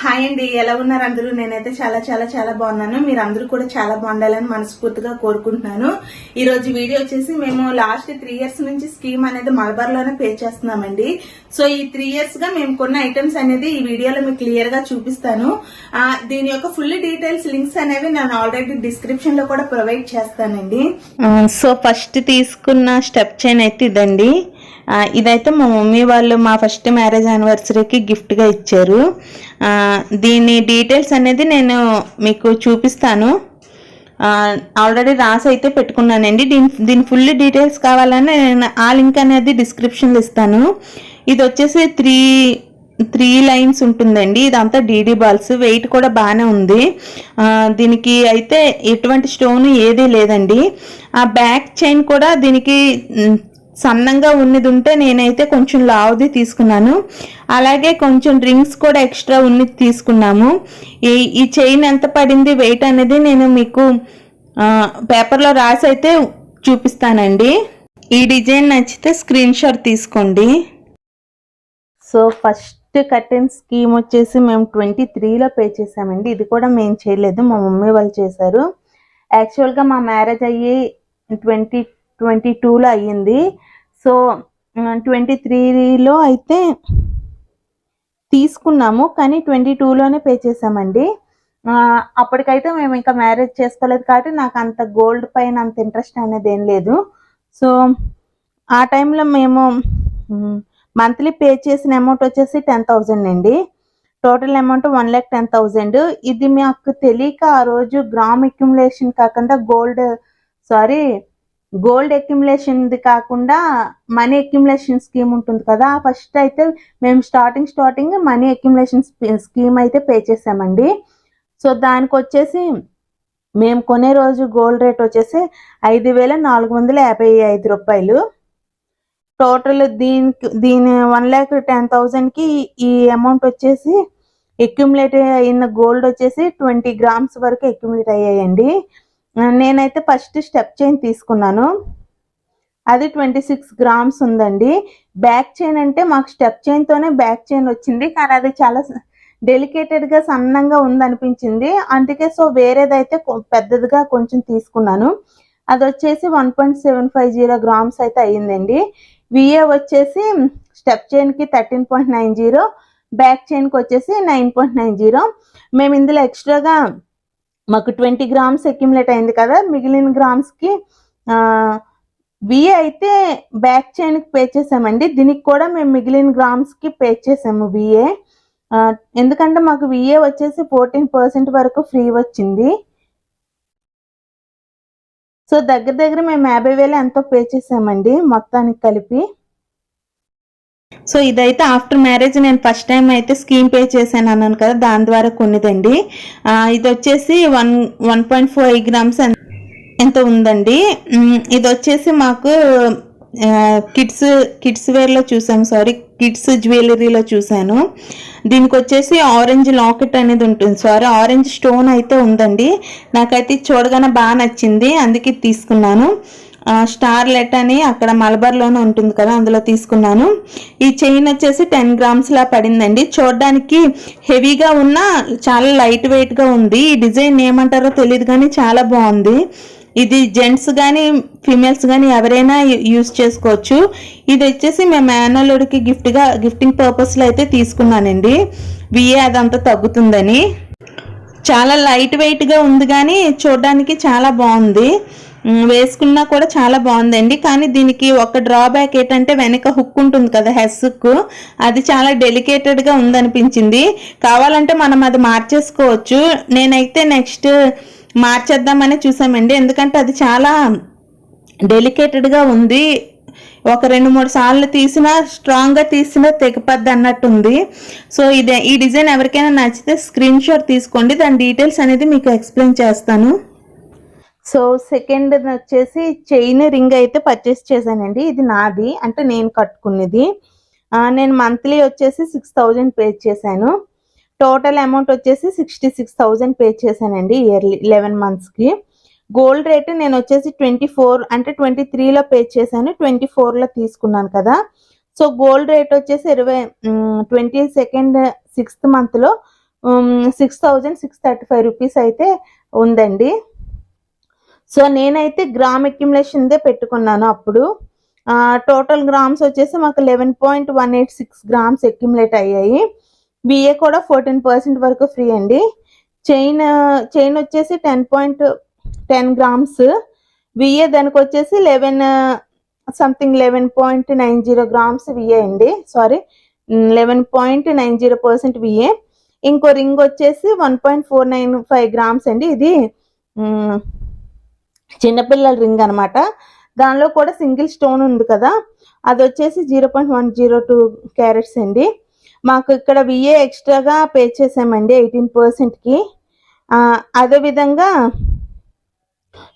Hi అండి ఎలా ఉన్నారు అందరూ? నేనైతే చాలా చాలా చాలా బాగున్నాను. మీరు అందరూ కూడా చాలా బాగుండాలని మనస్ఫూర్తిగా కోరుకుంటున్నాను. ఈ రోజు వీడియో వచ్చేసి మేము లాస్ట్ త్రీ ఇయర్స్ నుంచి స్కీమ్ అనేది మలబార్లోనే పే చేస్తున్నామండి. సో ఈ త్రీ ఇయర్స్గా మేము కొన్న ఐటమ్స్ అనేది ఈ వీడియోలో మీకు క్లియర్గా చూపిస్తాను. దీని యొక్క ఫుల్ డీటెయిల్స్ లింక్స్ అనేవి నేను ఆల్రెడీ డిస్క్రిప్షన్లో కూడా ప్రొవైడ్ చేస్తానండి. సో ఫస్ట్ తీసుకున్న స్టెప్ చైన్ అయితే ఇదండి. ఇదైతే మా మమ్మీ వాళ్ళు మా ఫస్ట్ మ్యారేజ్ యానివర్సరీకి గిఫ్ట్గా ఇచ్చారు. దీని డీటెయిల్స్ అనేది నేను మీకు చూపిస్తాను. ఆల్రెడీ రాసి అయితే పెట్టుకున్నానండి. దీని దీని ఫుల్ డీటెయిల్స్ కావాలని నేను ఆ లింక్ అనేది డిస్క్రిప్షన్లో ఇస్తాను. ఇది వచ్చేసి త్రీ త్రీ లైన్స్ ఉంటుందండి. ఇదంతా డీడీ బాల్స్. వెయిట్ కూడా బాగానే ఉంది. దీనికి అయితే ఎటువంటి స్టోన్ ఏదీ లేదండి. ఆ బ్యాక్ చైన్ కూడా దీనికి సన్నంగా ఉన్నది ఉంటే నేనైతే కొంచెం లావుది తీసుకున్నాను. అలాగే కొంచెం డ్రింక్స్ కూడా ఎక్స్ట్రా ఉన్నది తీసుకున్నాము. ఈ ఈ చైన్ ఎంత పడింది వెయిట్ అనేది నేను మీకు పేపర్లో రాసి అయితే చూపిస్తానండి. ఈ డిజైన్ నచ్చితే స్క్రీన్ షాట్ తీసుకోండి. సో ఫస్ట్ కర్టెన్ స్కీమ్ వచ్చేసి మేము ట్వంటీ త్రీలో పే చేసామండి. ఇది కూడా మేము చేయలేదు. మా మమ్మీ వాళ్ళు చేశారు. యాక్చువల్గా మా మ్యారేజ్ అయ్యి ట్వంటీ ట్వంటీ టూలో అయ్యింది. సో ట్వంటీ త్రీలో అయితే తీసుకున్నాము కానీ ట్వంటీ టూలోనే పే చేసామండి అప్పటికైతే మేము ఇంకా మ్యారేజ్ చేసుకోలేదు కాబట్టి నాకు అంత గోల్డ్ పైన అంత ఇంట్రెస్ట్ అనేది ఏం లేదు. సో ఆ టైంలో మేము మంత్లీ పే చేసిన అమౌంట్ వచ్చేసి టెన్ థౌజండ్ అండి. Total amount one lakh ten thousand. ఇది మాకు తెలియక ఆ రోజు గ్రామ్ అక్యుములేషన్ కాకుండా గోల్డ్ సారీ గోల్డ్ అక్యుములేషన్ది కాకుండా మనీ అక్యుములేషన్ స్కీమ్ ఉంటుంది కదా ఫస్ట్ అయితే మేము starting starting money accumulation scheme అయితే పే చేసామండి. సో దానికి వచ్చేసి మేము కొనే రోజు గోల్డ్ రేట్ వచ్చేసి ఐదు వేల నాలుగు వందల యాభై ఐదు రూపాయలు. టోటల్ దీనికి దీని వన్ ల్యాక్ టెన్ థౌజండ్కి ఈ అమౌంట్ వచ్చేసి అక్యుములేట్ అయిన గోల్డ్ వచ్చేసి ట్వంటీ గ్రామ్స్ వరకు అక్యుములేట్ అయ్యాయండి. నేనైతే ఫస్ట్ స్టెప్ చైన్ తీసుకున్నాను. అది ట్వంటీ సిక్స్ గ్రామ్స్ ఉందండి. బ్యాక్ చైన్ అంటే మాకు స్టెప్ చైన్తోనే బ్యాక్ చైన్ వచ్చింది. కానీ అది చాలా డెలికేటెడ్గా సన్నంగా ఉందనిపించింది. అందుకే సో వేరేదైతే కొ- పెద్దదిగా కొంచెం తీసుకున్నాను. అది వచ్చేసి one point seven five zero grams అయితే అయ్యిందండి. విఏ వచ్చేసి step చైన్కి thirteen point nine zero back చైన్కి వచ్చేసి నైన్ పాయింట్ నైన్ జీరో. మేము ఇందులో ఎక్స్ట్రాగా మాకు ట్వంటీ గ్రామ్స్ అక్యుములేట్ అయింది కదా మిగిలిన గ్రామ్స్కి విఏ అయితే బ్యాక్ చైన్కి పే చేసామండి. దీనికి కూడా మేము మిగిలిన గ్రామ్స్కి పే చేసాము విఏ ఎందుకంటే మాకు విఏ వచ్చేసి ఫోర్టీన్ పర్సెంట్ వరకు ఫ్రీ వచ్చింది. సో దగ్గర దగ్గర మేము యాభై వేలు ఎంతో పే చేసామండి మొత్తానికి కలిపి. సో ఇదైతే ఆఫ్టర్ మ్యారేజ్ నేను ఫస్ట్ టైం అయితే స్కీమ్ పే చేశాను అన్నాను కదా దాని ద్వారా కొన్నిదండి. ఇది వచ్చేసి one one point five grams ఎంత ఉందండి? ఇది వచ్చేసి మాకు కిడ్స్ కిడ్స్ వేర్లో చూసాను సారీ కిడ్స్ జ్యువెలరీలో చూశాను దీనికి వచ్చేసి ఆరెంజ్ లాకెట్ అనేది ఉంటుంది సారీ ఆరెంజ్ స్టోన్ అయితే ఉందండి. నాకైతే చూడగానే బాగా నచ్చింది అందుకే తీసుకున్నాను. స్టార్లెట్ స్టార్ అని అక్కడ మలబార్లోనే ఉంటుంది కదా అందులో తీసుకున్నాను. ఈ చైన్ వచ్చేసి టెన్ గ్రామ్స్ లా పడిందండి. చూడడానికి హెవీగా ఉన్న చాలా లైట్ వెయిట్గా ఉంది. ఈ డిజైన్ ఏమంటారో తెలియదు కానీ చాలా బాగుంది. ఇది జెంట్స్ కానీ ఫీమేల్స్ కానీ ఎవరైనా యూస్ చేసుకోవచ్చు. ఇది వచ్చేసి మేము మేనల్లుడికి గిఫ్ట్గా గిఫ్టింగ్ పర్పస్లో అయితే తీసుకున్నానండి. విఏ అదంతా తగ్గుతుందని. చాలా లైట్ వెయిట్గా ఉంది కానీ చూడడానికి చాలా బాగుంది. వేసుకున్నా కూడా చాలా బాగుందండి. కానీ దీనికి ఒక డ్రాబ్యాక్ ఏంటంటే వెనక హుక్ ఉంటుంది కదా హెస్ హుక్ అది చాలా డెలికేటెడ్గా ఉందనిపించింది. కావాలంటే మనం అది మార్చేసుకోవచ్చు. నేనైతే నెక్స్ట్ మార్చేద్దామని చూసామండి. ఎందుకంటే అది చాలా డెలికేటెడ్గా ఉంది. ఒక రెండు మూడు సార్లు తీసినా స్ట్రాంగ్గా తీసినా తెగపద్ది అన్నట్టుంది. సో ఇదే ఈ డిజైన్ ఎవరికైనా నచ్చితే స్క్రీన్ షాట్ తీసుకోండి. దాని డీటెయిల్స్ అనేది మీకు ఎక్స్ప్లెయిన్ చేస్తాను. సో సెకండ్ వచ్చేసి చైన్ రింగ్ అయితే పర్చేస్ చేశానండి. ఇది నాది. అంటే నేను కట్టుకున్నది. నేను మంత్లీ వచ్చేసి సిక్స్ థౌజండ్ పే చేశాను. టోటల్ అమౌంట్ వచ్చేసి సిక్స్టీ సిక్స్ థౌజండ్ పే చేశానండి ఇయర్లీ లెవెన్ మంత్స్కి. గోల్డ్ రేట్ నేను వచ్చేసి ట్వంటీ ఫోర్ అంటే ట్వంటీ త్రీలో పే చేశాను. ట్వంటీ ఫోర్లో తీసుకున్నాను కదా. సో గోల్డ్ రేట్ వచ్చేసి ఇరవై ట్వంటీ సెకండ్ సిక్స్త్ మంత్లో six thousand six thirty five rupees అయితే ఉందండి. సో నేనైతే గ్రామ్ అక్యుములేషన్దే పెట్టుకున్నాను అప్పుడు. టోటల్ గ్రామ్స్ వచ్చేసి మాకు eleven point one eight six grams accumulate అయ్యాయి. బిఏ కూడా ఫోర్టీన్ పర్సెంట్ వరకు ఫ్రీ అండి. చైన్ చైన్ వచ్చేసి ten point ten grams VA దానికి వచ్చేసి eleven something eleven point nine zero grams VA అండి. Sorry eleven point nine zero percent VA ఇంకో ring వచ్చేసి one point four nine five grams అండి. ఇది చిన్నపిల్లల రింగ్ అనమాట దానిలో కూడా సింగిల్ స్టోన్ ఉంది కదా. అది వచ్చేసి zero point one zero two carats అండి. మాకు ఇక్కడ విఏ ఎక్స్ట్రాగా పే చేసామండి ఎయిటీన్ పర్సెంట్కి అదేవిధంగా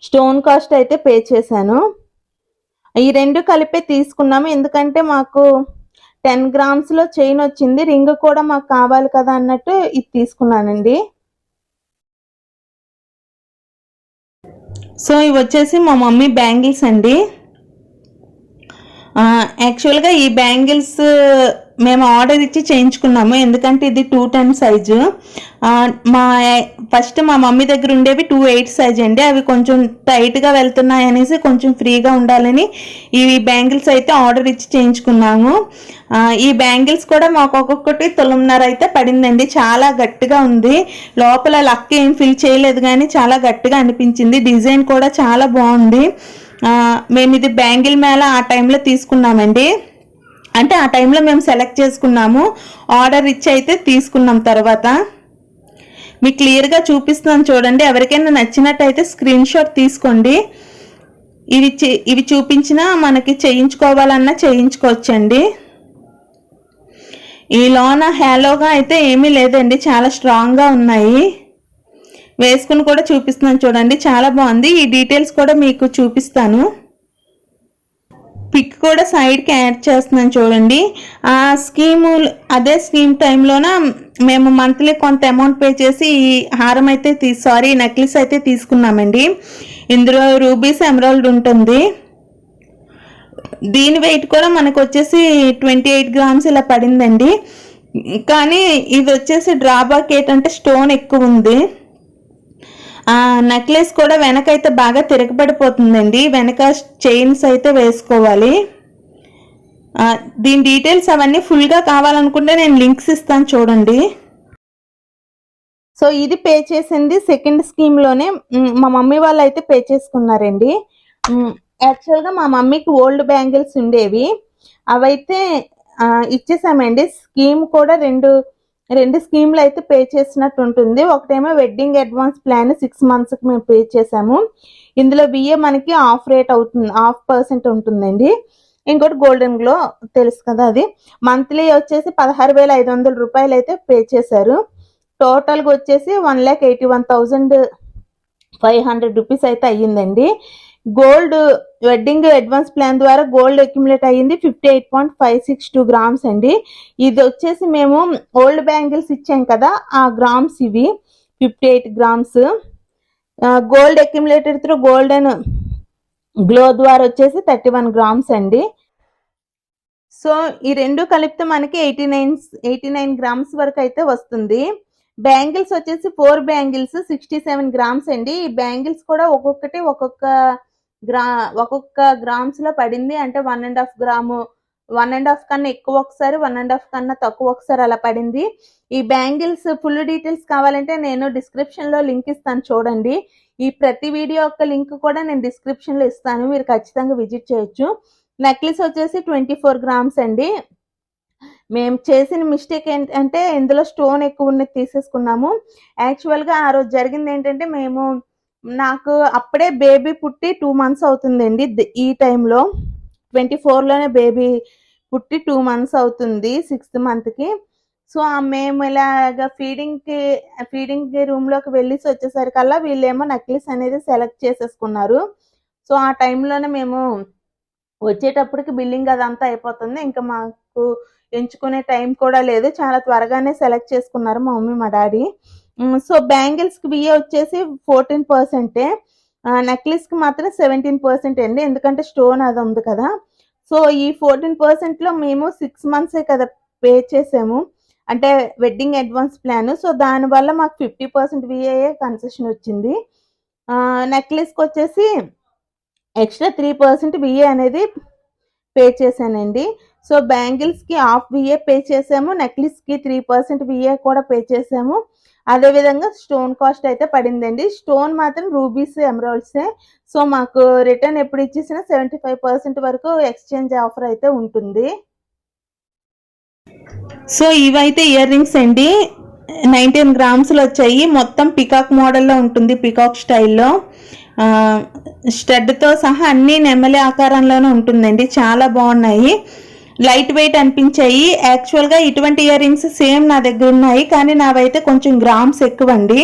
స్టోన్ కాస్ట్ అయితే పే చేశాను. ఈ రెండు కలిపే తీసుకున్నాము. ఎందుకంటే మాకు టెన్ గ్రామ్స్లో చైన్ వచ్చింది. రింగ్ కూడా మాకు కావాలి కదా అన్నట్టు ఇది తీసుకున్నానండి. సో ఇవి వచ్చేసి మా మమ్మీ బ్యాంగిల్స్ అండి. యాక్చువల్గా ఈ బ్యాంగిల్స్ మేము ఆర్డర్ ఇచ్చి చేయించుకున్నాము. ఎందుకంటే ఇది టూ టెన్ సైజు మా ఫస్ట్ మా మమ్మీ దగ్గర ఉండేవి టూ ఎయిట్ సైజ్ అండి. అవి కొంచెం టైట్గా వెళ్తున్నాయి అనేసి కొంచెం ఫ్రీగా ఉండాలని ఈ బ్యాంగిల్స్ అయితే ఆర్డర్ ఇచ్చి చేయించుకున్నాము. ఈ బ్యాంగిల్స్ కూడా మాకు ఒక్కొక్కటి తులంన్నర అయితే పడిందండి. చాలా గట్టిగా ఉంది. లోపల లక్ ఏం ఫిల్ చేయలేదు కానీ చాలా గట్టిగా అనిపించింది. డిజైన్ కూడా చాలా బాగుంది. మేము ఇది బ్యాంగిల్ మేళ ఆ టైంలో తీసుకున్నామండి. అంటే ఆ టైంలో మేము సెలెక్ట్ చేసుకున్నాము. ఆర్డర్ ఇచ్చి అయితే తీసుకున్నాం తర్వాత. మీకు క్లియర్గా చూపిస్తున్నాను చూడండి. ఎవరికైనా నచ్చినట్టయితే స్క్రీన్ షాట్ తీసుకోండి. ఇవి చే- ఇవి చూపించినా మనకి చేయించుకోవాలన్నా చేయించుకోవచ్చండి. ఈ లోన హ్యాలోగా అయితే ఏమీ లేదండి. చాలా స్ట్రాంగ్గా ఉన్నాయి. వేసుకుని కూడా చూపిస్తున్నాను చూడండి. చాలా బాగుంది. ఈ డీటెయిల్స్ కూడా మీకు చూపిస్తాను. పిక్ కూడా సైడ్కి యాడ్ చేస్తున్నాను చూడండి. ఆ స్కీము అదే స్కీమ్ టైంలోన మేము మంత్లీ కొంత అమౌంట్ పే చేసి ఈ హారం అయితే తీ సారీ నెక్లెస్ అయితే తీసుకున్నామండి. ఇందులో రూబీస్ ఎమరాల్డ్ ఉంటుంది. దీని వెయిట్ కూడా మనకు వచ్చేసి ట్వంటీ ఎయిట్ గ్రామ్స్ ఇలా పడిందండి. కానీ ఇది వచ్చేసి డ్రాబ్యాక్ ఏంటంటే స్టోన్ ఎక్కువ ఉంది. ఆ నెక్లెస్ కూడా వెనకైతే బాగా తిరగబడిపోతుందండి. వెనక చైన్స్ అయితే వేసుకోవాలి. దీని డీటెయిల్స్ అవన్నీ ఫుల్గా కావాలనుకుంటే నేను లింక్స్ ఇస్తాను చూడండి. సో ఇది పే చేసింది సెకండ్ స్కీమ్లోనే మా మమ్మీ వాళ్ళు అయితే పే చేసుకున్నారండి. యాక్చువల్గా మా మమ్మీకి ఓల్డ్ బ్యాంగిల్స్ ఉండేవి. అవైతే ఇచ్చేసామండి. స్కీమ్ కూడా రెండు రెండు స్కీమ్లు అయితే పే చేసినట్టు ఉంటుంది. ఒకటేమో వెడ్డింగ్ అడ్వాన్స్ ప్లాన్ సిక్స్ మంత్స్కి మేము పే చేసాము. ఇందులో బిఏ మనకి ఆఫ్ రేట్ అవుతుంది ఆఫ్ పర్సెంట్ ఉంటుందండి. ఇంకోటి గోల్డెన్ గ్లో తెలుసు కదా అది. మంత్లీ వచ్చేసి పదహారు వేల ఐదు వందల రూపాయలు అయితే పే చేశారు. టోటల్గా వచ్చేసి one lakh eighty one thousand five hundred rupees అయితే అయ్యిందండి. గోల్డ్ వెడ్డింగ్ అడ్వాన్స్ ప్లాన్ ద్వారా గోల్డ్ అక్యుములేట్ అయ్యింది fifty eight point five six two grams అండి. ఇది వచ్చేసి మేము ఓల్డ్ బ్యాంగిల్స్ ఇచ్చాం కదా ఆ గ్రామ్స్ ఇవి fifty eight grams gold accumulated through golden glow ద్వారా వచ్చేసి థర్టీ వన్ గ్రామ్స్ అండి. సో ఈ రెండు కలిపితే మనకి eighty nine eighty nine grams వరకు అయితే వస్తుంది. బ్యాంగిల్స్ వచ్చేసి four bangles sixty seven grams అండి. ఈ బ్యాంగిల్స్ కూడా ఒక్కొక్కటి ఒక్కొక్క గ్రా ఒక్కొక్క గ్రామ్స్లో పడింది అంటే one and half gram one and half కన్నా ఎక్కువ ఒకసారి వన్ అండ్ హాఫ్ కన్నా తక్కువ ఒకసారి అలా పడింది. ఈ బ్యాంగిల్స్ ఫుల్ డీటెయిల్స్ కావాలంటే నేను డిస్క్రిప్షన్లో లింక్ ఇస్తాను చూడండి. ఈ ప్రతి వీడియో యొక్క లింక్ కూడా నేను డిస్క్రిప్షన్లో ఇస్తాను మీరు ఖచ్చితంగా విజిట్ చేయొచ్చు. నెక్లెస్ వచ్చేసి ట్వంటీ ఫోర్ గ్రామ్స్ అండి. మేము చేసిన మిస్టేక్ ఏంటంటే ఇందులో స్టోన్ ఎక్కువ ఉన్నది తీసేసుకున్నాము. యాక్చువల్గా ఆ రోజు జరిగింది ఏంటంటే మేము నాకు అప్పుడే బేబీ పుట్టి టూ మంత్స్ అవుతుందండి. ఈ టైంలో ట్వంటీ ఫోర్లోనే బేబీ పుట్టి టూ మంత్స్ అవుతుంది సిక్స్త్ మంత్కి సో మేము ఇలాగ ఫీడింగ్కి ఫీడింగ్ రూమ్లోకి వెళ్ళేసి వచ్చేసరికల్లా వీళ్ళేమో నెక్లెస్ అనేది సెలెక్ట్ చేసేసుకున్నారు. సో ఆ టైంలోనే మేము వచ్చేటప్పటికి బిల్లింగ్ అదంతా అయిపోతుంది. ఇంకా మాకు ఎంచుకునే టైం కూడా లేదు. చాలా త్వరగానే సెలెక్ట్ చేసుకున్నారు మా మమ్మీ మా డాడీ. సో బ్యాంగిల్స్కి బిఏ వచ్చేసి ఫోర్టీన్ పర్సెంటే. నెక్లెస్కి మాత్రం సెవెంటీన్ పర్సెంట్ అండి. ఎందుకంటే స్టోన్ అది ఉంది కదా. సో ఈ ఫోర్టీన్ పర్సెంట్లో మేము సిక్స్ మంత్సే కదా పే చేసాము. అంటే వెడ్డింగ్ అడ్వాన్స్ ప్లాన్. సో దానివల్ల మాకు ఫిఫ్టీ పర్సెంట్ విఏఏ కన్సెషన్ వచ్చింది. నెక్లెస్కి వచ్చేసి ఎక్స్ట్రా త్రీ పర్సెంట్ విఏ అనేది పే చేశానండి. సో బ్యాంగిల్స్కి హాఫ్ విఏ పే చేసాము. నెక్లెస్కి త్రీ పర్సెంట్ విఏ కూడా పే చేసాము. అదేవిధంగా స్టోన్ కాస్ట్ అయితే పడిందండి. స్టోన్ మాత్రం రూబీస్ ఎమరాల్డ్సే సో మాకు రిటర్న్ ఎప్పుడు ఇచ్చేసినా సెవెంటీ ఫైవ్ పర్సెంట్ వరకు ఎక్స్చేంజ్ ఆఫర్ అయితే ఉంటుంది. సో ఇవైతే ఇయర్ రింగ్స్ అండి. నైన్టీన్ గ్రామ్స్లో వచ్చాయి. మొత్తం పికాక్ మోడల్లో ఉంటుంది పికాక్ స్టైల్లో స్టడ్తో సహా అన్ని నెమలి ఆకారంలోనే ఉంటుందండి. చాలా బాగున్నాయి. లైట్ వెయిట్ అనిపించాయి. యాక్చువల్గా ఇటువంటి ఇయర్ రింగ్స్ సేమ్ నా దగ్గర ఉన్నాయి. కానీ నావైతే కొంచెం గ్రామ్స్ ఎక్కువ అండి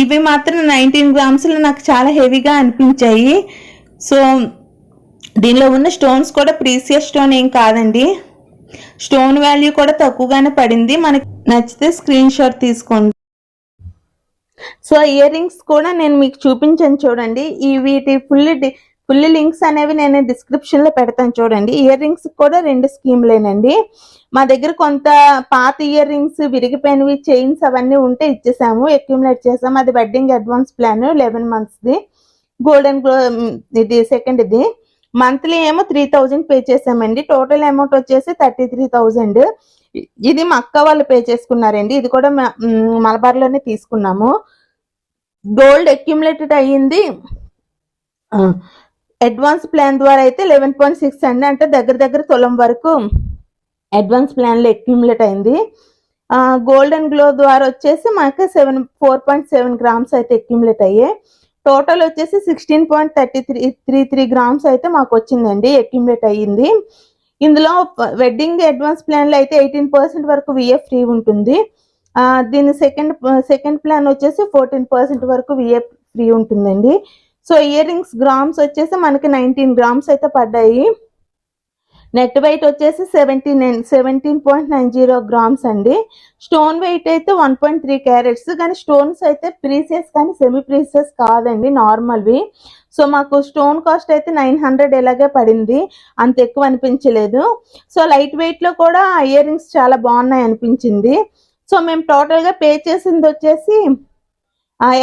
ఇవి మాత్రం నైన్టీన్ గ్రామ్స్లో నాకు చాలా హెవీగా అనిపించాయి. సో దీనిలో ఉన్న స్టోన్స్ కూడా ప్రీసియస్ స్టోన్ ఏం కాదండి. స్టోన్ వాల్యూ కూడా తక్కువగానే పడింది. మనకి నచ్చితే స్క్రీన్ షాట్ తీసుకోండి. సో ఇయర్ రింగ్స్ కూడా నేను మీకు చూపించాను చూడండి. ఈ వీటి ఫుల్ ఫుల్ లింక్స్ అనేవి నేను డిస్క్రిప్షన్లో పెడతాను చూడండి. ఇయర్ రింగ్స్ కూడా రెండు స్కీమ్లేనండి. మా దగ్గర కొంత పాత ఇయర్ రింగ్స్ విరిగిపోయినవి చైన్స్ అవన్నీ ఉంటే ఇచ్చేసాము. అక్యుములేట్ చేసాము. అది వెడ్డింగ్ అడ్వాన్స్ ప్లాన్ లెవెన్ మంత్స్ది. గోల్డెన్ ఇది సెకండ్ ఇది మంత్లీ ఏమో త్రీ థౌజండ్ పే చేసామండి. టోటల్ అమౌంట్ వచ్చేసి థర్టీ త్రీ థౌజండ్. ఇది మా అక్క వాళ్ళు పే చేసుకున్నారండి. ఇది కూడా మలబార్లోనే తీసుకున్నాము. గోల్డ్ అక్యుములేటెడ్ అయ్యింది. అడ్వాన్స్ ప్లాన్ ద్వారా అయితే లెవెన్ పాయింట్ సిక్స్ అండి. అంటే దగ్గర దగ్గర తులం వరకు అడ్వాన్స్ ప్లాన్లో అక్యుములేట్ అయింది. గోల్డెన్ గ్లో ద్వారా వచ్చేసి మాకు seven four point seven grams అయితే అక్యుములేట్ అయ్యాయి. టోటల్ వచ్చేసి sixteen point thirty three three three grams అయితే మాకు వచ్చిందండి అక్యుమిలేట్ అయ్యింది. ఇందులో వెడ్డింగ్ అడ్వాన్స్ ప్లాన్లో అయితే ఎయిటీన్ పర్సెంట్ వరకు విఏ ఫ్రీ ఉంటుంది. దీని సెకండ్ సెకండ్ ప్లాన్ వచ్చేసి ఫోర్టీన్ పర్సెంట్ వరకు విఏ ఫ్రీ ఉంటుందండి. సో ఇయర్ రింగ్స్ గ్రామ్స్ వచ్చేసి మనకి నైన్టీన్ గ్రామ్స్ అయితే పడ్డాయి. నెట్ వెయిట్ వచ్చేసి seventeen seventeen point nine zero grams అండి. స్టోన్ వెయిట్ అయితే వన్ పాయింట్ త్రీ క్యారెట్స్ కానీ స్టోన్స్ అయితే ప్రీసియస్ కానీ సెమీ ప్రీసియస్ కాదండి నార్మల్వి సో మాకు స్టోన్ కాస్ట్ అయితే నైన్ హండ్రెడ్ ఎలాగే పడింది. అంత ఎక్కువ అనిపించలేదు. సో లైట్ వెయిట్లో కూడా ఇయర్ రింగ్స్ చాలా బాగున్నాయి అనిపించింది. సో మేము టోటల్గా పే చేసింది వచ్చేసి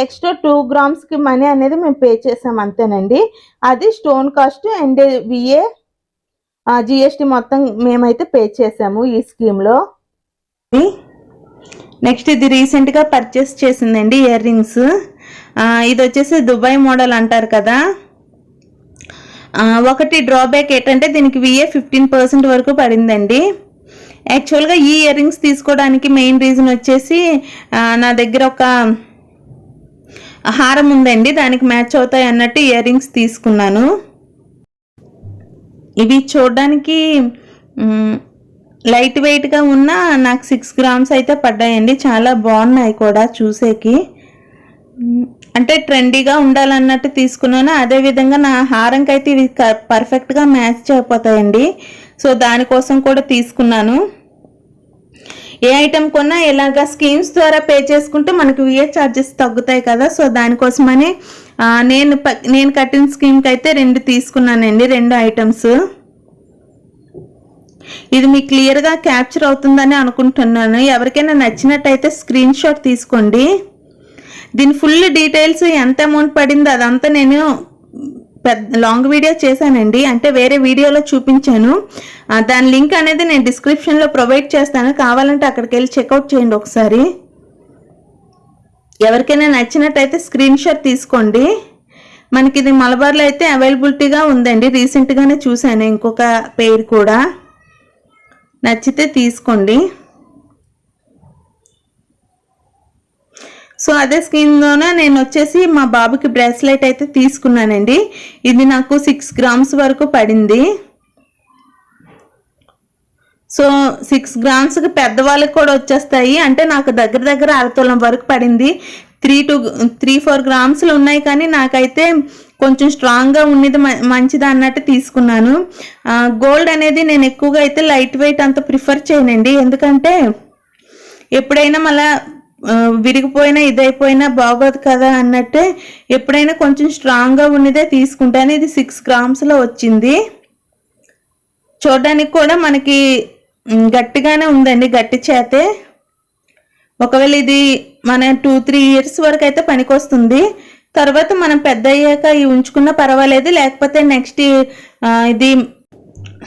ఎక్స్ట్రా టూ గ్రామ్స్కి మనీ అనేది మేము పే చేసాం అంతేనండి. అది stone cost and VA GST మొత్తం మేమైతే పే చేసాము ఈ స్కీమ్లో. నెక్స్ట్ ఇది రీసెంట్గా పర్చేస్ చేసిందండి ఇయర్ రింగ్స్. ఇది వచ్చేసి దుబాయ్ మోడల్ అంటారు కదా. ఒకటి డ్రాబ్యాక్ ఏంటంటే దీనికి విఏ ఫిఫ్టీన్ పర్సెంట్ వరకు పడిందండి. యాక్చువల్గా ఈ ఇయర్ రింగ్స్ తీసుకోవడానికి మెయిన్ రీజన్ వచ్చేసి నా దగ్గర ఒక హారం ఉందండి. దానికి మ్యాచ్ అవుతాయి అన్నట్టు ఇయర్ రింగ్స్ తీసుకున్నాను. ఇవి చూడడానికి లైట్ వెయిట్గా ఉన్న నాకు సిక్స్ గ్రామ్స్ అయితే పడ్డాయండి. చాలా బాగున్నాయి కూడా చూసేకి. అంటే ట్రెండీగా ఉండాలన్నట్టు తీసుకున్నాను. అదేవిధంగా నా హారంకి అయితే ఇవి పర్ఫెక్ట్గా మ్యాచ్ అయిపోతాయండి. సో దానికోసం కూడా తీసుకున్నాను. ఏ ఐటెం కొన్నా ఇలాగ స్కీమ్స్ ద్వారా పే చేసుకుంటే మనకు విఏ ఛార్జెస్ తగ్గుతాయి కదా. సో దానికోసమని నేను ప- నేను కట్టిన స్కీమ్కి అయితే రెండు తీసుకున్నానండి రెండు ఐటమ్స్ ఇది మీకు క్లియర్గా క్యాప్చర్ అవుతుందని అనుకుంటున్నాను. ఎవరికైనా నచ్చినట్టయితే స్క్రీన్ షాట్ తీసుకోండి. దీని ఫుల్ డీటెయిల్స్ ఎంత అమౌంట్ పడిందో అదంతా నేను పెద్ద లాంగ్ వీడియో చేశానండి. అంటే వేరే వీడియోలో చూపించాను. దాని లింక్ అనేది నేను డిస్క్రిప్షన్లో ప్రొవైడ్ చేస్తాను. కావాలంటే అక్కడికి వెళ్ళి చెక్అవుట్ చేయండి ఒకసారి. ఎవరికైనా నచ్చినట్టయితే స్క్రీన్ షాట్ తీసుకోండి. మనకి ఇది మలబార్లో అయితే అవైలబిలిటీగా ఉందండి. రీసెంట్గానే చూశాను ఇంకొక పేరు కూడా. నచ్చితే తీసుకోండి. సో అదే స్కీమ్లోనే నేను వచ్చేసి మా బాబుకి బ్రేస్లెట్ అయితే తీసుకున్నానండి. ఇది నాకు సిక్స్ గ్రామ్స్ వరకు పడింది. సో సిక్స్ గ్రామ్స్కి పెద్దవాళ్ళకి కూడా వచ్చేస్తాయి. అంటే నాకు దగ్గర దగ్గర అరతులం వరకు పడింది. త్రీ టు త్రీ ఫోర్ గ్రామ్స్లు ఉన్నాయి కానీ నాకైతే కొంచెం స్ట్రాంగ్గా ఉన్నది మ- మంచిది అన్నట్టు తీసుకున్నాను. గోల్డ్ అనేది నేను ఎక్కువగా అయితే లైట్ వెయిట్ అంత ప్రిఫర్ చేయనండి. ఎందుకంటే ఎప్పుడైనా మళ్ళా విరిగిపోయినా ఇదైపోయినా బాగోదు కదా అన్నట్టే ఎప్పుడైనా కొంచెం స్ట్రాంగ్గా ఉన్నదే తీసుకుంటాను. ఇది సిక్స్ గ్రామ్స్లో వచ్చింది. చూడడానికి కూడా మనకి గట్టిగానే ఉందండి గట్టి చేతే. ఒకవేళ ఇది మన టూ త్రీ ఇయర్స్ వరకు అయితే పనికొస్తుంది. తర్వాత మనం పెద్ద అయ్యాక ఇవి ఉంచుకున్నా పర్వాలేదు లేకపోతే నెక్స్ట్ ఇది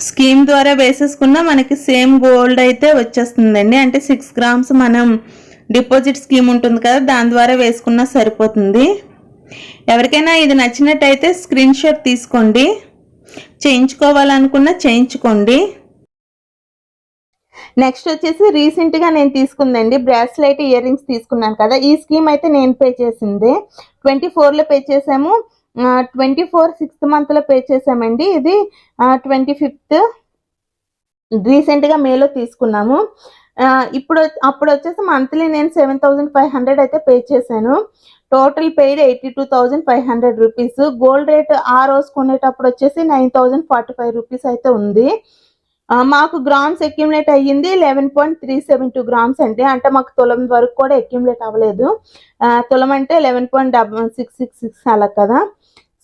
స్కీమ్ ద్వారా వేసేసుకున్నా మనకి సేమ్ గోల్డ్ అయితే వచ్చేస్తుందండి. అంటే సిక్స్ గ్రామ్స్ మనం డిపాజిట్ స్కీమ్ ఉంటుంది కదా దాని ద్వారా వేసుకున్నా సరిపోతుంది. ఎవరికైనా ఇది నచ్చినట్టయితే స్క్రీన్ షాట్ తీసుకోండి. చేయించుకోవాలనుకున్నా చేయించుకోండి. నెక్స్ట్ వచ్చేసి రీసెంట్గా నేను తీసుకుందండి బ్రాస్లైట్ ఇయర్ రింగ్స్ తీసుకున్నాను కదా ఈ స్కీమ్ అయితే నేను పే చేసింది. ట్వంటీ ఫోర్లో పే చేసాము. ట్వంటీ ఫోర్ సిక్స్త్ మంత్లో పే చేసామండి. ఇది ట్వంటీ ఫిఫ్త్ రీసెంట్గా మేలో తీసుకున్నాము. ఇప్పుడు అప్పుడు వచ్చేసి మంత్లీ నేను సెవెన్ థౌజండ్ ఫైవ్ హండ్రెడ్ అయితే పే చేశాను. Total paid eighty two thousand five hundred rupees gold rate ఆ రోజు కొనేటప్పుడు వచ్చేసి nine thousand forty five rupees అయితే ఉంది. మాకు గ్రామ్స్ అక్యుములేట్ అయ్యింది eleven point three seven two grams అంటే అంటే మాకు తులం వరకు కూడా అక్యుములేట్ అవ్వలేదు. తులం అంటే eleven point six six six అలా కదా.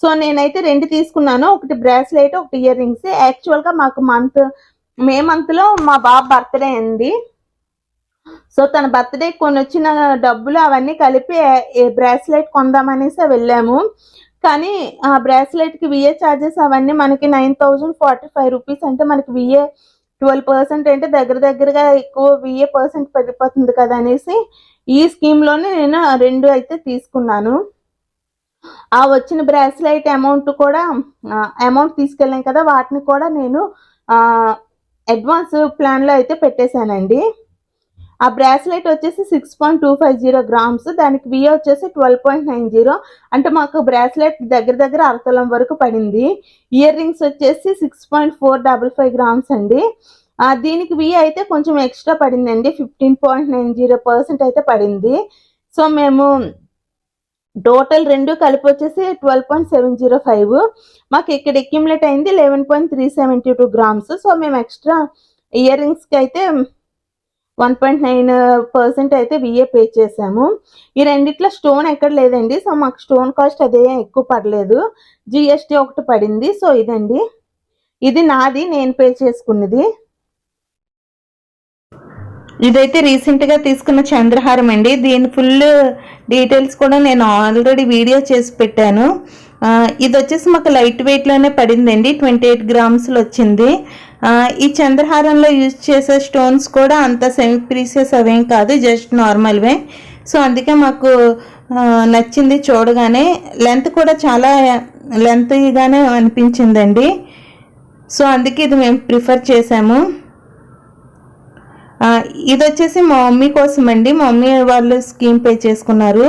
సో నేనైతే రెండు తీసుకున్నాను. ఒకటి బ్రాస్లెట్ ఒకటి ఇయర్ రింగ్స్ యాక్చువల్గా మాకు మంత్ మే మంత్లో మా బాబు బర్త్డే అండి. సో తన బర్త్డే కొన్ని వచ్చిన డబ్బులు అవన్నీ కలిపి బ్రాస్లెట్ కొందామనేసి వెళ్ళాము. కానీ ఆ బ్రాస్లెట్కి విఏ చార్జెస్ అవన్నీ మనకి nine thousand forty five rupees అంటే మనకి విఏ ట్వెల్వ్ పర్సెంట్ అంటే దగ్గర దగ్గరగా ఎక్కువ విఏ పర్సెంట్ పెరిగిపోతుంది కదా అనేసి ఈ స్కీమ్లోనే నేను రెండు అయితే తీసుకున్నాను. ఆ వచ్చిన బ్రాస్లైట్ అమౌంట్ కూడా అమౌంట్ తీసుకెళ్ళాం కదా వాటిని కూడా నేను అడ్వాన్స్ ప్లాన్లో అయితే పెట్టేశానండి. ఆ బ్రాస్లెట్ వచ్చేసి six point two five zero grams దానికి వి వచ్చేసి ట్వెల్వ్ పాయింట్ నైన్ జీరో. అంటే మాకు బ్రాస్లెట్ దగ్గర దగ్గర అరతలం వరకు పడింది. ఇయర్ రింగ్స్ వచ్చేసి six point four double five grams అండి. దీనికి వి అయితే కొంచెం ఎక్స్ట్రా పడిందండి. Fifteen point nine zero percent అయితే పడింది. సో మేము టోటల్ రెండు కలిపి వచ్చేసి twelve point seven zero five. మాకు ఇక్కడ అక్యుములేట్ అయింది eleven point three seventy two grams. So మేము ఎక్స్ట్రా ఇయర్ రింగ్స్కి అయితే వన్ పాయింట్ నైన్ పర్సెంట్ అయితే విఏ పే చేసాము ఈ రెండిట్లో స్టోన్ ఎక్కడ లేదండి. సో మాకు స్టోన్ కాస్ట్ అదే ఎక్కువ పడలేదు. జిఎస్టీ ఒకటి పడింది. సో ఇదండి. ఇది నాది. నేను పే చేసుకున్నది. ఇదైతే రీసెంట్గా తీసుకున్న చంద్రహారం అండి. దీని ఫుల్ డీటెయిల్స్ కూడా నేను ఆల్రెడీ వీడియో చేసి పెట్టాను. ఇది వచ్చేసి మాకు లైట్ వెయిట్లోనే పడిందండి. ట్వంటీ ఎయిట్ గ్రామ్స్లో వచ్చింది ఈ చంద్రహారంలో యూజ్ చేసే స్టోన్స్ కూడా అంత సెమీ ప్రీసియస్ అవేం కాదు జస్ట్ నార్మల్వే సో అందుకే మాకు నచ్చింది చూడగానే లెంత్ కూడా చాలా లెంత్గానే అనిపించిందండి. సో అందుకే ఇది మేము ప్రిఫర్ చేసాము ఇది వచ్చేసి మా మమ్మీ కోసం అండి మా మమ్మీ వాళ్ళు స్కీమ్ పే చేసుకున్నారు.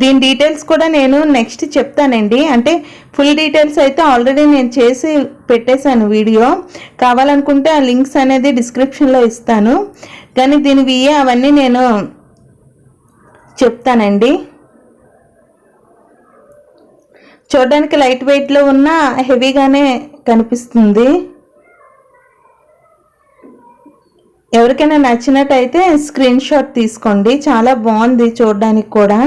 దీని డీటెయిల్స్ కూడా నేను నెక్స్ట్ చెప్తానండి. అంటే ఫుల్ డీటెయిల్స్ అయితే ఆల్రెడీ నేను చేసి పెట్టేశాను వీడియో కావాలనుకుంటే ఆ లింక్స్ అనేది డిస్క్రిప్షన్లో ఇస్తాను. కానీ దీని విఏ అవన్నీ నేను చెప్తానండి. చూడడానికి లైట్ వెయిట్లో ఉన్న హెవీగానే కనిపిస్తుంది. ఎవరికైనా నచ్చినట్టయితే స్క్రీన్ షాట్ తీసుకోండి. చాలా బాగుంది చూడడానికి కూడా.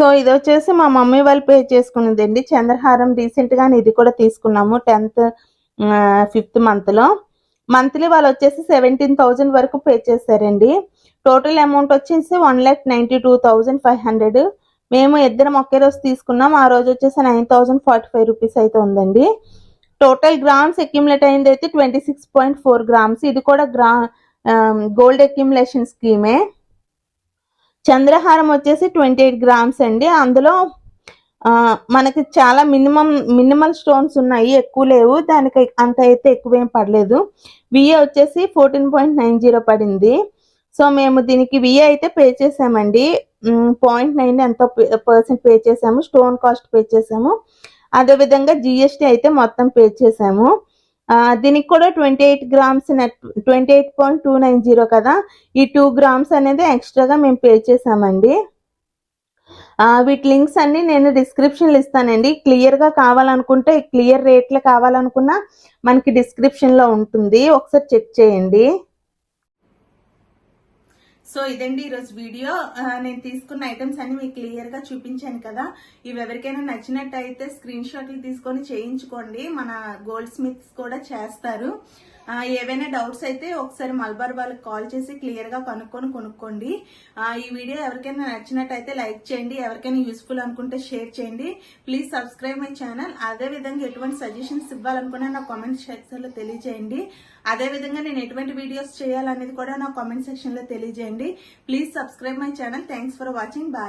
సో ఇది వచ్చేసి మా మమ్మీ వాళ్ళు పే చేసుకున్నదండి. చంద్రహారం రీసెంట్ ఇది కూడా తీసుకున్నాము టెన్త్ ఫిఫ్త్ మంత్లో. మంత్లీ వాళ్ళు వచ్చేసి సెవెంటీన్ థౌజండ్ వరకు పే చేశారండి. టోటల్ అమౌంట్ వచ్చేసి one lakh ninety two thousand five hundred మేము ఇద్దరం ఒకే రోజు తీసుకున్నాం ఆ రోజు వచ్చేసి nine thousand forty five rupees అయితే ఉందండి. టోటల్ గ్రామ్స్ అక్యుములేట్ అయింది అయితే twenty six point four grams ఇది కూడా గ్రా గోల్డ్ అక్యుములేషన్ స్కీమే చంద్రహారం వచ్చేసి ట్వంటీ ఎయిట్ గ్రామ్స్ అండి. అందులో మనకి చాలా మినిమం మినిమల్ స్టోన్స్ ఉన్నాయి ఎక్కువ లేవు. దానికి అంత అయితే ఎక్కువ ఏం పడలేదు విఏ వచ్చేసి ఫోర్టీన్ పాయింట్ నైన్ జీరో పడింది. సో మేము దీనికి విఏ అయితే పే చేసామండి. పాయింట్ నైన్ ఎంతో పర్సెంట్ పే చేసాము? స్టోన్ కాస్ట్ పే చేసాము. అదేవిధంగా జిఎస్టీ అయితే మొత్తం పే చేసాము. దీనికి కూడా twenty eight grams net twenty eight point two nine zero కదా? ఈ టూ గ్రామ్స్ అనేది ఎక్స్ట్రాగా మేము పే చేసామండి వీటి లింక్స్ అన్ని నేను డిస్క్రిప్షన్లు ఇస్తానండి. క్లియర్గా కావాలనుకుంటే క్లియర్ రేట్లు కావాలనుకున్నా మనకి డిస్క్రిప్షన్లో లో ఉంటుంది. ఒకసారి చెక్ చేయండి. సో ఇదండి ఈరోజు వీడియో. నేను తీసుకున్న ఐటమ్స్ అన్ని మీకు క్లియర్గా చూపించాను కదా. ఇవి ఎవరికైనా నచ్చినట్టయితే స్క్రీన్ షాట్లు తీసుకొని చేయించుకోండి. మన గోల్డ్ స్మిత్స్ కూడా చేస్తారు. ఏవైనా డౌట్స్ అయితే ఒకసారి మల్బార్ వాళ్ళకి కాల్ చేసి క్లియర్గా కనుక్కొని కొనుక్కోండి. ఈ వీడియో ఎవరికైనా నచ్చినట్టయితే లైక్ చేయండి ఎవరికైనా యూస్ఫుల్ అనుకుంటే షేర్ చేయండి. ప్లీజ్ సబ్స్క్రైబ్ మై ఛానల్ అదే విధంగా ఎటువంటి సజెషన్స్ ఇవ్వాలనుకున్నా నా కామెంట్ సెక్షన్లో తెలియజేయండి. అదే విధంగా నేను ఎటువంటి వీడియోస్ చేయాలనేది కూడా నా కామెంట్ సెక్షన్లో తెలియజేయండి. Please subscribe my channel thanks for watching bye